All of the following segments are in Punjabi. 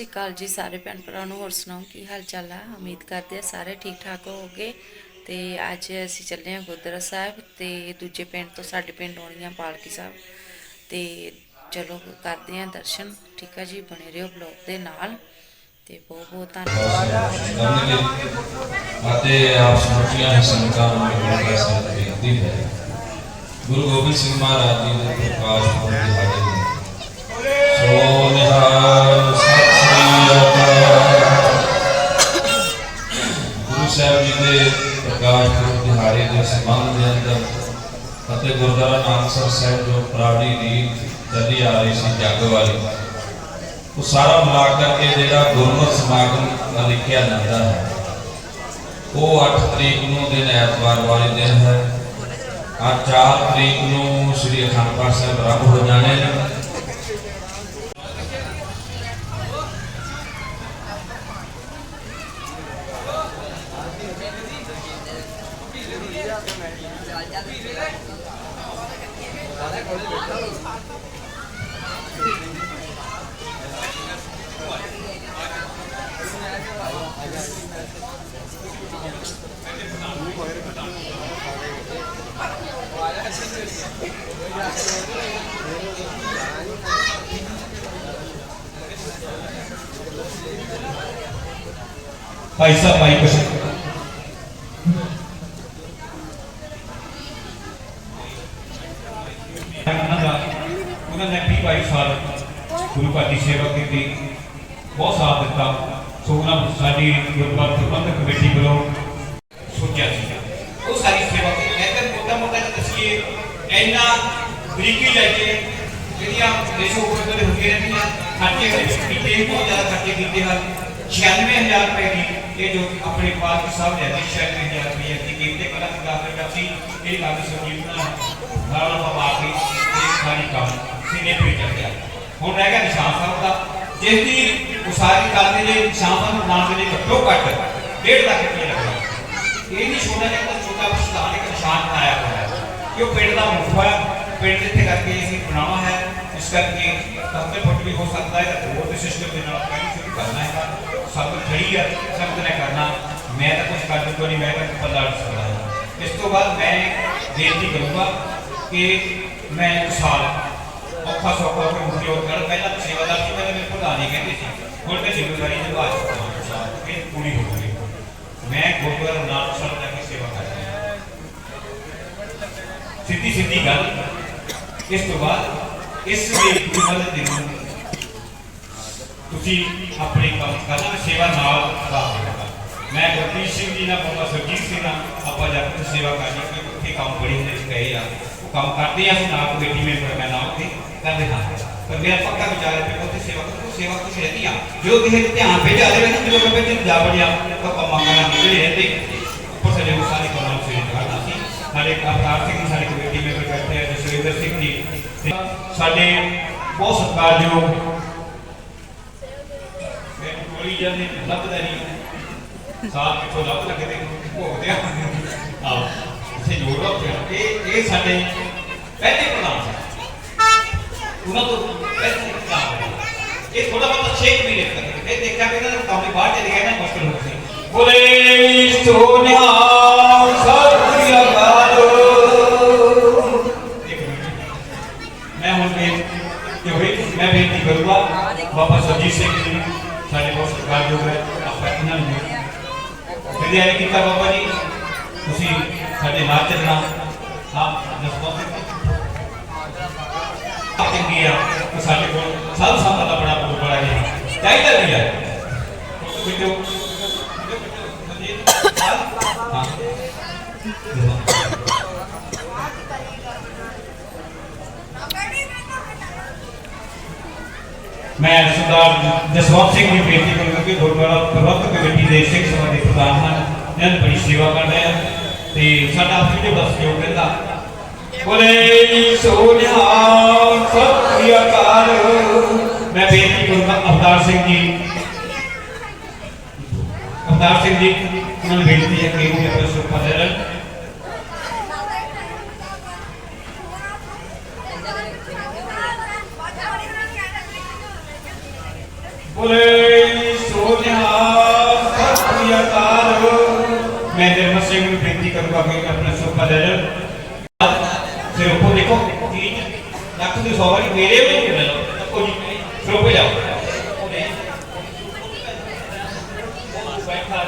ਸ਼੍ਰੀ ਅਕਾਲ ਜੀ ਸਾਰੇ ਭੈਣ ਭਰਾ ਨੂੰ, ਹੋਰ ਸੁਣਾਓ ਕੀ ਹਾਲ ਚਾਲ ਆ? ਉਮੀਦ ਕਰਦੇ ਆ ਸਾਰੇ ਠੀਕ ਠਾਕ ਹੋਵੋਗੇ। ਤੇ ਅੱਜ ਅਸੀਂ ਚੱਲੇ ਹਾਂ ਗੁਰਦੁਆਰਾ ਸਾਹਿਬ ਤੇ ਦੂਜੇ ਪਿੰਡ ਤੋਂ ਸਾਡੇ ਪਿੰਡ ਆਉਣੀ ਆ ਪਾਲਕੀ ਸਾਹਿਬ। ਤੇ ਚਲੋ ਕਰਦੇ ਹਾਂ ਦਰਸ਼ਨ, ਠੀਕ ਆ ਜੀ? ਬਣੇ ਰਹੋ ਬਲੌਗ ਦੇ ਨਾਲ। ਤੇ ਬਹੁਤ ਬਹੁਤ ਧੰਨਵਾਦ। ਅਤੇ ਆਪ ਸਮਝੀਆਂ ਸੰਗਤਾਂ ਨੂੰ ਮਿਲਣ ਦਾ ਬੇਨਤੀ ਹੈ। ਗੁਰੂ ਗੋਬਿੰਦ ਸਿੰਘ ਮਹਾਰਾਜ ਜੀ ਦੇ ਪ੍ਰਕਾਸ਼ ਪੁਰਬ ਦਿਹਾੜੇ ਨੂੰ ਸੋ ਨਿਹਾਲ ਸਤਿ ਗੁਰੂ ਸਾਹਿਬ ਜੀ ਦੇ ਪ੍ਰਕਾਸ਼ ਪੁਰਬ ਦਿਹਾੜੇ ਦੇ ਸੰਬੰਧ ਦੇ ਅੰਦਰ ਅਤੇ ਗੁਰਦੁਆਰਾ ਨਾਨਕਸਰ ਸਾਹਿਬ ਜੋ ਪ੍ਰਾਣੀ ਦੀ ਚੱਲੀ ਆ ਰਹੀ ਸੀ ਜੱਗ ਵਾਲੀ, ਉਹ ਸਾਰਾ ਮਿਲਾ ਕਰਕੇ ਜਿਹੜਾ ਗੁਰਮਤਿ ਸਮਾਗਮ ਲਿਖਿਆ ਜਾਂਦਾ ਹੈ, ਉਹ 8 ਤਰੀਕ ਨੂੰ ਦਿਨ ਐਤਵਾਰ ਵਾਲੇ ਦਿਨ ਹੈ। ਆ 4 ਤਰੀਕ ਨੂੰ ਸ੍ਰੀ ਅਖੰਡ ਪਾਠ ਸਾਹਿਬ ਆਰੰਭ ਹੋ ਜਾਣੇ ਨੇ। ਭਾਈ ਸਾਹਿਬ ਭਾਈ ਕੁਛ ਉਹਨਾਂ ਦਾ ਉਹਨਾਂ ਨੇ 20 22 ਸਾਲ ਗੁਰੂ ਘਰ ਦੀ ਸੇਵਾ ਕੀਤੀ, ਬਹੁਤ ਸਾਥ ਦਿੱਤਾ। ਸੋ ਉਹਨਾਂ ਨੂੰ ਸਾਡੀ ਗੁਰਦੁਆਰਾ ਪ੍ਰਬੰਧਕ ਕਮੇਟੀ ਵੱਲੋਂ ਸੋਚਿਆ ਸੀ ਉਹ ਸਾਰੀ ਸੇਵਾ ਕੀਤੀ। ਮੈਂ ਤਾਂ ਮੋਟਾ ਮੋਟਾ ਜਿਹਾ ਦੱਸੀਏ, ਇੰਨਾ ਬਰੀਕੀ ਲੈ ਕੇ ਜਿਹੜੀਆਂ ਦੇਸ਼ੋ ਉੱਪਰ ਦੇ ਹੁੰਦੀਆਂ ਰਹਿੰਦੀਆਂ ਖਰਚੇ ਹੋਏ ਕੀਤੇ ਬਹੁਤ ਜ਼ਿਆਦਾ ਖਰਚੇ ਕੀਤੇ ਹਨ। 96000 ਰੁਪਏ ਦੀ ਇਹ ਜੋ ਆਪਣੇ ਪਾਲਕੀ ਸਾਹਿਬ ਨੇ ਦਿੱਤੀ 96000 ਰੁਪਏ ਦੀ। ਕੀਮਤੇ ਕਲਾ ਦੀ ਦਾਖਲ ਕਰਤੀ ਇਹ ਗੱਲ ਸੰਜੀਵ ਨਾਲ ਨਾਲ ਪਵਾ ਕੇ ਇਹ ਸਾਰੀ ਕੰਮ ਸੀਨੇ ਤੇ ਚੱਲ ਗਿਆ ਹੁਣ ਰਹਿ ਗਿਆ ਨਿਸ਼ਾਨ ਸਾਹਿਬ ਦਾ ਜਿਸ ਦੀ ਉਸਾਰੀ ਕਰਨ ਦੇ ਲਈ ਨਿਸ਼ਾਨ ਸਾਹਿਬ ਨੂੰ ਬਣਾਉਣ ਦੇ ਲਈ ਘੱਟੋ ਘੱਟ 1.5 ਲੱਖ ਰੁਪਏ ਲੱਗਣਾ। ਇਹ ਨਹੀਂ ਛੋਟਾ ਜਿਹਾ ਤਾਂ ਛੋਟਾ ਪ੍ਰਸਤਾਨ ਇੱਕ ਨਿਸ਼ਾਨ ਬਣਾਇਆ ਹੋਇਆ ਹੈ। ਕਿ ਉਹ ਪਿੰਡ ਦਾ ਮੁਖਵਾ ਪਿੰਡ ਜਿੱਥੇ ਕਰਕੇ ਅਸੀਂ ਬਣਾਉਣਾ ਹੈ, ਇਸ ਕਰਕੇ ਤੰਤਰ ਫੁੱਟ ਵੀ ਹੋ ਸਕਦਾ ਹੈ, ਤਾਂ ਹੋਰ ਦੇ ਸਿਸਟਮ ਦੇ ਨਾਲ ਪਹਿਲਾਂ ਸ਼ੁਰੂ ਕਰਨਾ ਹੈ। ਸਭ ਖੜੀ ਹੈ, ਸਭ ਨੇ ਕਰਨਾ। ਮੈਂ ਤਾਂ ਕੁਝ ਕਰ ਦਿੱਤਾ ਨਹੀਂ, ਮੈਂ ਤਾਂ ਪੱਲਾ ਨਹੀਂ ਸਕਦਾ ਹਾਂ। ਇਸ ਤੋਂ ਬਾਅਦ ਮੈਂ ਬੇਨਤੀ ਕਰੂੰਗਾ। ਕਿ ਮੈਂ ਇੱਕ ਸਾਲ ਔਖਾ ਸੌਖਾ ਕੋਈ ਮੁਖਿਓ ਕਰ ਪਹਿਲਾਂ ਤਾਂ ਸੇਵਾਦਾਰ ਸੀ ਪਹਿਲਾਂ ਮੇਰੇ ਪ੍ਰਧਾਨ ਹੀ ਕਹਿੰਦੇ ਸੀ, ਹੁਣ ਤੇ ਜ਼ਿੰਮੇਵਾਰੀ ਨਿਭਾ ਚੁੱਕਾ ਹਾਂ ਸਾਲ ਇਹ ਪੂਰੀ ਹੋ ਗਈ। ਮੈਂ ਗੁਰਦੁਆਰਾ ਨਾਨਕ ਸਾਹਿਬ ਜਾ ਕੇ ਸੇਵਾ ਕਰਦਾ ਹਾਂ। ਸਿੱਧੀ ਸਿੱਧੀ ਗੱਲ, ਇਸ ਤੋਂ ਬਾਅਦ ਇਸ ਦੀ ਪੂਰੀ ਮਦਦ ਦੇ ਨੂੰ ਤੁਸੀਂ ਆਪਣੇ ਕੰਮ ਕਰਨਾ ਸੇਵਾ ਨਾਲ ਕਰਾਂਗੇ ਮੈਂ ਗੁਰਪ੍ਰੀਤ ਸਿੰਘ ਜੀ ਨਾਲ ਬਾਬਾ ਸਰਜੀਤ ਸਿੰਘ ਨਾਲ ਆਪਾਂ ਜਾ ਕੇ ਸੇਵਾ ਕਰਨੀ ਕਿ ਉੱਥੇ ਕੰਮ ਬੜੀ ਹੁੰਦੇ ਸੀ ਕਹੇ ਆ। ਉਹ ਕੰਮ ਕਰਦੇ ਆ, ਅਸੀਂ ਕਮੇਟੀ ਮੈਂਬਰ ਮੈਂ ਨਾਲ ਉੱਥੇ ਕਰਦੇ ਹਾਂ। ਪਰ ਮੇਰਾ ਪੱਕਾ ਵਿਚਾਰ ਹੈ ਕਿ ਉੱਥੇ ਸੇਵਾ ਕਰੋ ਸੇਵਾ ਕੁਛ ਰਹਿੰਦੀ ਆ। ਜੋ ਕਿਸੇ ਦੇ ਧਿਆਨ ਭੇਜਾ ਦੇਵੇ ਨਾ ਜਦੋਂ ਮੈਂ ਵਿੱਚ ਜਾ ਵੜਿਆ, ਤਾਂ ਆਪਾਂ ਮੰਗਣਾ ਜਿਹੜੇ ਰਹਿੰਦੇ। ਉੱਪਰ ਸੇ ਜੋ ਸਾਰੇ ਕੰਮਾਂ ਨੂੰ ਸਵੇਰੇ ਕਰਨਾ ਸੀ। ਸਾਡੇ ਅਵਤਾਰ ਸਿੰਘ ਜੀ, ਸਾਡੇ ਕਮੇਟੀ ਮੈਂਬਰ ਬੈਠੇ ਆ, ਜਸਵਿੰਦਰ ਸਿੰਘ ਜੀ। ਸਾਡੇ ਬਹੁਤ ਸਤਿਕਾਰਯੋਗ ਮੈਨੂੰ ਕੋਲੀ ਜਾਂਦੇ, ਲੱਭਦਾ ਨਹੀਂ। ਸਾਲ ਕਿੱਥੋਂ ਲੱਭ ਲੱਗੇ ਭੋਗਦੇ ਆ। ਆਹ ਇਥੇ ਜੋੜ ਰੱਖੇ ਇਹ ਇਹ ਸਾਡੇ ਪਹਿਲੇ ਪ੍ਰਧਾਨ ਸੀ ਉਹਨਾਂ ਤੋਂ ਪਹਿਲੇ ਪ੍ਰਧਾਨ ਹੋਏ। ਇਹ ਥੋੜਾ ਬਹੁਤ 6 ਮਹੀਨੇ ਤੱਕ ਇਹ ਦੇਖਿਆ ਕਿ ਇਹਨਾਂ ਦਾ ਕੰਮ ਬਾਹਰ ਚਲੇ ਗਿਆ ਨਾ ਮੁਸ਼ਕਲ ਹੋ ਗਈ ਬੋਲੇ ਸੋਨਿਆ ਸਤਿ ਅਕਾਲ ਇੱਕ ਮਿੰਟ ਮੈਂ ਹੁਣ ਬੇ ਜੋ ਹੋਈ ਮੈਂ ਬੇਨਤੀ ਕਰੂੰਗਾ ਬਾਬਾ ਸਰਜੀਤ ਸਿੰਘ ਜੀ ਨੂੰ, ਸਾਡੇ ਬਹੁਤ ਸਤਿਕਾਰਯੋਗ ਹੈ ਆਪਾਂ ਇਹਨਾਂ ਨੂੰ ਵਿਦਿਆਲੇ ਕੀਤਾ ਬਾਬਾ ਜੀ ਤੁਸੀਂ ਸਾਡੇ ਨਾਲ ਚੱਲਣਾ। ਹਾਂ ਨਸਬਤ ਚੰਗੀ ਆ ਕਿ ਸਾਡੇ ਕੋਲ ਸਭ ਸੰਗਤ ਦਾ ਬੜਾ ਬਹੁਤ ਬੜਾ ਹੈ ਚਾਹੀਦਾ ਵੀ ਹੈ ਕਿਉਂ ਹਾਂ ਮੈਂ ਸਰਦਾਰ ਜਸਵੰਤ ਸਿੰਘ ਨੂੰ ਬੇਨਤੀ ਕਰੂੰਗਾ ਕਿ ਗੁਰਦੁਆਰਾ ਪ੍ਰਬੰਧਕ ਕਮੇਟੀ ਦੇ ਸਿੱਖ ਸਭਾ ਦੇ ਪ੍ਰਧਾਨ ਹਨ ਇਹਨਾਂ ਦੀ ਬੜੀ ਸੇਵਾ ਕਰ ਰਹੇ ਹਨ ਤੇ ਸਾਡਾ ਆਪਣੇ ਬਸ ਜੋ ਕਹਿੰਦਾ, ਬੋਲੇ ਸੋਨਿਆ ਸਤਿ ਅਕਾਲ। ਮੈਂ ਬੇਨਤੀ ਕਰੂੰਗਾ ਅਵਤਾਰ ਸਿੰਘ ਜੀ, ਅਵਤਾਰ ਸਿੰਘ ਜੀ ਨੂੰ ਬੇਨਤੀ ਹੈ ਕਿ ਉਹ ਆਪਣੇ ਸੁਪਾ ਦੇ ਰਹਿਣ ਬੋਲੇ ਮੈਂ ਨਿਰਮਲ ਸਿੰਘ ਨੂੰ ਬੇਨਤੀ ਕਰੂੰਗਾ ਕਿ ਆਪਣਾ ਸੋਫਾ ਲੈ ਲੈਣ ਫਿਰ ਉੱਪਰ ਦੇਖੋ ਲੱਖ ਦੀ ਸੌ ਮੇਰੇ ਵੀ ਨਹੀਂ ਮਿਲੋ ਦੇਖੋ ਜੀ, ਫਿਰ ਉੱਪਰ ਜਾਓ। ਬੈਠਾ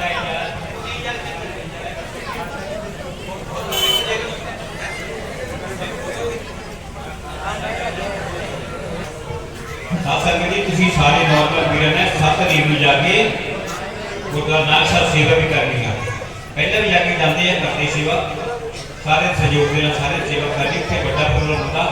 ਜੀ ਤੁਸੀਂ ਸਾਰੇ ਨੌਜਵਾਨ ਵੀਰਾਂ ਨੇ ਸੱਤ ਨੀਂਦ ਨੂੰ ਜਾ ਕੇ ਗੁਰਦੁਆਰਾ ਨਾਨਕ ਸਾਹਿਬ ਸੇਵਾ ਵੀ ਕਰਨੀ ਪਹਿਲਾਂ ਵੀ ਜਾ ਕੇ ਜਾਂਦੇ ਆ ਕਰਦੇ ਸੇਵਾ। ਸਾਰੇ ਸਹਿਯੋਗ ਦੇ ਨਾਲ ਸਾਰੇ ਸੇਵਾ ਕਰਨੀ ਉੱਥੇ ਵੱਡਾ ਪ੍ਰੋਗਰਾਮ ਹੁੰਦਾ।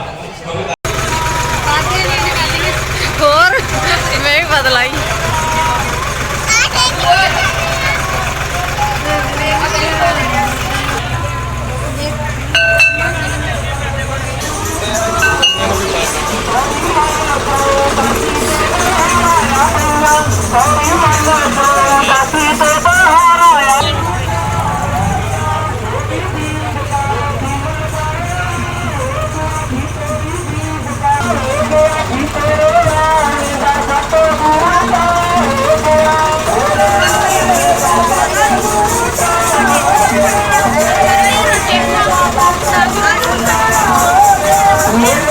ਨਹੀਂ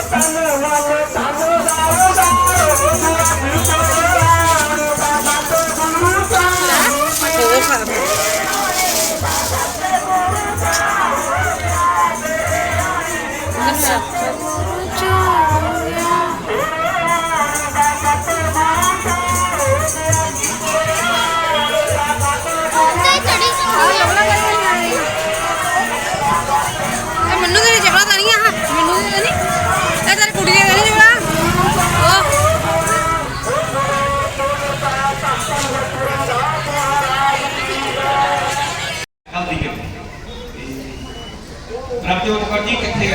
ਪ੍ਰਭਜੋਤ ਕੌਰ ਜੀ ਕਿੱਥੇ ਗਏ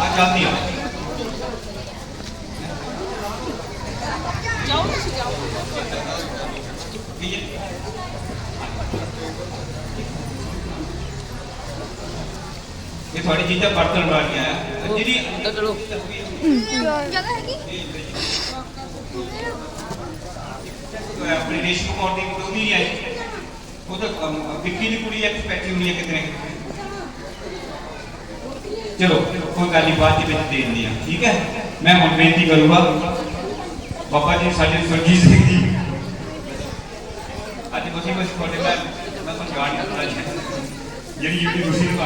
ਆ ਜਲਦੀ ਆ ਜਾਓ ਤੁਸੀਂ ਜਾਓ ਇਹ ਤੁਹਾਡੀ ਚੀਜ਼ਾਂ ਬਰਤਨ ਵਾਲੀਆਂ ਆ ਜਿਹੜੀ ਚਲੋ ਆਪਣੀ ਰੇਸ਼ਮ ਕੌਰ ਦੀ ਕੁੜੀ ਨਹੀਂ ਆਈ ਉਹ ਤਾਂ ਅਮ, ਵਿੱਕੀ ਦੀ ਕੁੜੀ ਐਕਸਪੈਕਟ ਹੋਣੀ ਹੈ ਕਿਤੇ ਨਾ ਕਿਤੇ ਚਲੋ, ਕੋਈ ਗੱਲ ਨਹੀਂ, ਬਾਅਦ ਦੇ ਵਿੱਚ ਦੇ ਦਿੰਦੇ ਆ। ਠੀਕ ਹੈ? ਮੈਂ ਹੁਣ ਬੇਨਤੀ ਕਰੂੰਗਾ, ਬਾਬਾ ਜੀ ਸਾਡੇ ਸੁਰਜੀਤ ਸਿੰਘ ਜੀ। ਅੱਜ ਤੁਸੀਂ ਕੁਝ ਤੁਹਾਡੇ ਨਾਲ ਮੈਂ ਤੁਹਾਨੂੰ ਜਾਣ ਨਹੀਂ ਦਿੱਤਾ ਜਿਹੜੀ ਜਿਹੜੀ ਤੁਸੀਂ ਨੂੰ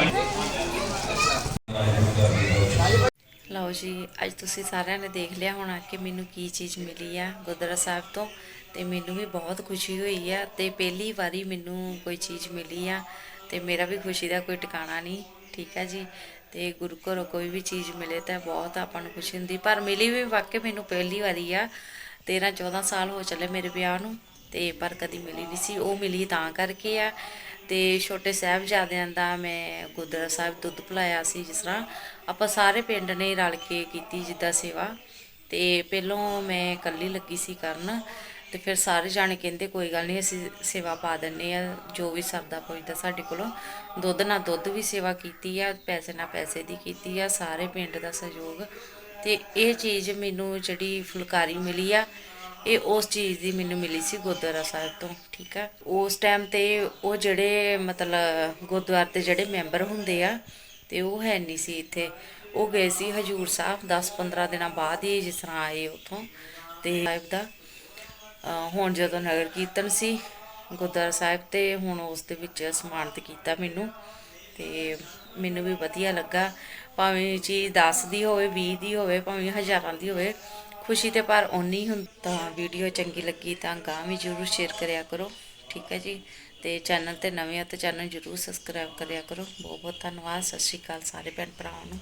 ਲਓ ਜੀ, ਅੱਜ ਤੁਸੀਂ ਸਾਰਿਆਂ ਨੇ ਦੇਖ ਲਿਆ ਹੋਣਾ ਕਿ ਮੈਨੂੰ ਕੀ ਚੀਜ਼ ਮਿਲੀ ਆ ਗੁਰਦੁਆਰਾ ਸਾਹਿਬ ਤੋਂ, ਤੇ ਮੈਨੂੰ ਵੀ ਬਹੁਤ ਖੁਸ਼ੀ ਹੋਈ ਆ ਤੇ ਪਹਿਲੀ ਵਾਰੀ ਮੈਨੂੰ ਕੋਈ ਚੀਜ਼ ਮਿਲੀ ਆ ਤੇ ਮੇਰਾ ਵੀ ਖੁਸ਼ੀ ਦਾ ਕੋਈ ਟਿਕਾਣਾ ਨਹੀਂ। ਠੀਕ ਹੈ ਜੀ। ਤੇ ਗੁਰੂ ਘਰੋਂ ਕੋਈ ਵੀ ਚੀਜ਼ ਮਿਲੇ ਤਾਂ ਬਹੁਤ ਆਪਾਂ ਨੂੰ ਖੁਸ਼ੀ ਹੁੰਦੀ। ਪਰ ਮਿਲੀ ਵੀ ਵਾਕਈ ਮੈਨੂੰ ਪਹਿਲੀ ਵਾਰੀ ਆ। 13 14 ਸਾਲ ਹੋ ਚੱਲੇ ਮੇਰੇ ਵਿਆਹ ਨੂੰ। ਤੇ ਪਰ ਕਦੀ ਮਿਲੀ ਨਹੀਂ ਸੀ। ਉਹ ਮਿਲੀ ਤਾਂ ਕਰਕੇ ਆ। ਤੇ ਛੋਟੇ ਸਾਹਿਬਜ਼ਾਦਿਆਂ ਦਾ ਮੈਂ ਗੁਰਦੁਆਰਾ ਸਾਹਿਬ ਦੁੱਧ ਪਿਲਾਇਆ ਸੀ ਜਿਸ ਤਰ੍ਹਾਂ ਆਪਾਂ ਸਾਰੇ ਪਿੰਡ ਨੇ ਰਲ ਕੇ ਕੀਤੀ ਜਿੱਦਾਂ ਸੇਵਾ। ਤੇ ਪਹਿਲੋਂ ਮੈਂ ਇਕੱਲੀ ਲੱਗੀ ਸੀ ਕਰਨ। ਤੇ ਫਿਰ ਸਾਰੇ ਜਾਣੇ ਕਹਿੰਦੇ ਕੋਈ ਗੱਲ ਨਹੀਂ ਅਸੀਂ ਸੇਵਾ ਪਾ ਦਿੰਨੇ ਆ ਜੋ ਵੀ ਸਰਦਾ ਪੁੱਜਦਾ ਸਾਡੇ ਕੋਲੋਂ। ਦੁੱਧ ਨਾਲ ਦੁੱਧ ਵੀ ਸੇਵਾ ਕੀਤੀ ਆ, ਪੈਸੇ ਨਾਲ ਪੈਸੇ ਦੀ ਕੀਤੀ ਆ, ਸਾਰੇ ਪਿੰਡ ਦਾ ਸਹਿਯੋਗ। ਤੇ ਇਹ ਚੀਜ਼ ਮੈਨੂੰ ਜਿਹੜੀ ਫੁਲਕਾਰੀ ਮਿਲੀ ਆ, ਇਹ ਉਸ ਚੀਜ਼ ਦੀ ਮੈਨੂੰ ਮਿਲੀ ਸੀ ਗੁਰਦੁਆਰਾ ਸਾਹਿਬ ਤੋਂ, ਠੀਕ ਆ? ਉਸ ਟਾਈਮ ਤੇ ਉਹ ਜਿਹੜੇ ਮਤਲਬ ਗੁਰਦੁਆਰੇ ਦੇ ਜਿਹੜੇ ਮੈਂਬਰ ਹੁੰਦੇ ਆ, ਤੇ ਉਹ ਹੈ ਨਹੀਂ ਸੀ ਇੱਥੇ। ਉਹ ਗਏ ਸੀ ਹਜੂਰ ਸਾਹਿਬ 10-15 ਦਿਨਾਂ ਬਾਅਦ ਹੀ ਜਿਸ ਤਰ੍ਹਾਂ ਆਏ ਉਥੋਂ। ਤੇ ਸਾਹਿਬ ਦਾ ਹੁਣ ਜਦੋਂ ਨਗਰ ਕੀਰਤਨ ਸੀ ਗੁਰਦੁਆਰਾ ਸਾਹਿਬ ਤੇ ਹੁਣ ਉਸ ਦੇ ਵਿੱਚ ਸਨਮਾਨਿਤ ਕੀਤਾ ਮੈਨੂੰ ਤੇ ਮੈਨੂੰ ਵੀ ਵਧੀਆ ਲੱਗਾ। ਭਾਵੇਂ ਚੀਜ਼ 10 ਦੀ ਹੋਵੇ 20 ਦੀ ਹੋਵੇ, ਭਾਵੇਂ ਹਜ਼ਾਰਾਂ ਦੀ ਹੋਵੇ, ਖੁਸ਼ੀ ਤੇ ਪਰ ਓਨੀ ਹੁਣ ਤਾਂ ਵੀਡੀਓ ਚੰਗੀ ਲੱਗੀ ਤਾਂ ਗਾਂ ਵੀ ਜਰੂਰ ਸ਼ੇਅਰ ਕਰਿਆ ਕਰੋ, ਠੀਕ ਹੈ ਜੀ? ਤੇ ਚੈਨਲ ਤੇ ਨਵੇਂ ਆ ਤੇ ਚੈਨਲ ਜਰੂਰ ਸਬਸਕ੍ਰਾਈਬ ਕਰਿਆ ਕਰੋ। ਬਹੁਤ ਬਹੁਤ ਧੰਨਵਾਦ, ਸਤਿ ਸ਼੍ਰੀ ਅਕਾਲ ਸਾਰੇ ਭੈਣ ਭਰਾਵਾਂ ਨੂੰ।